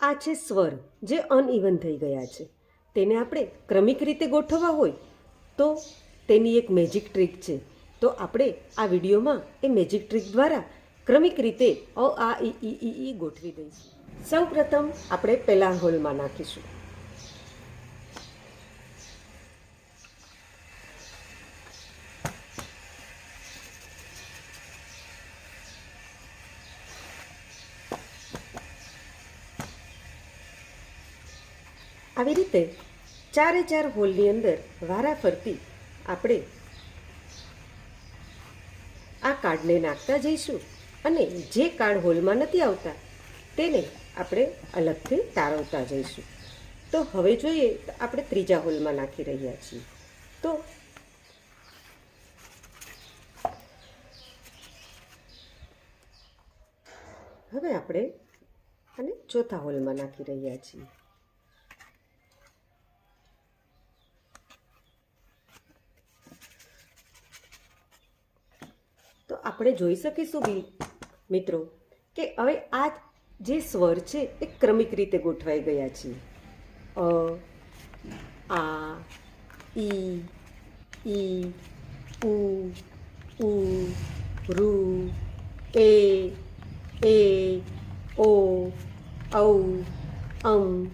આ છે સ્વર, જે અનઇવન થઈ ગયા છે. તેને આપણે ક્રમિક રીતે ગોઠવવા હોય તો તેની એક મેજિક ટ્રીક છે. તો આપણે આ વિડીયોમાં એ મેજિક ટ્રીક દ્વારા ક્રમિક રીતે અ, આ ઈ ઈ ઈ ગોઠવી દઈશું. સૌપ્રથમ આપણે પહેલા હોલમાં નાખીશું. આવી રીતે ચારે ચાર હોલની અંદર વારા ફરતી આપણે આ કાર્ડને નાખતા જઈશું અને જે કાર્ડ હોલમાં નથી આવતા તેને આપણે અલગથી તારવતા જઈશું. તો હવે જોઈએ તો આપણે ત્રીજા હોલમાં નાખી રહ્યા છીએ. તો હવે આપણે અને ચોથા હોલમાં નાખી રહ્યા છીએ. તો આપણે જોઈ શકીશું બી, મિત્રો, કે હવે આ જે સ્વર છે એ ક્રમિક રીતે ગોઠવાઈ ગયા છે અ, આ, ઈ ઈ, ઉ ઉ, રુ, એ એ, ઓ, ઔ, અમ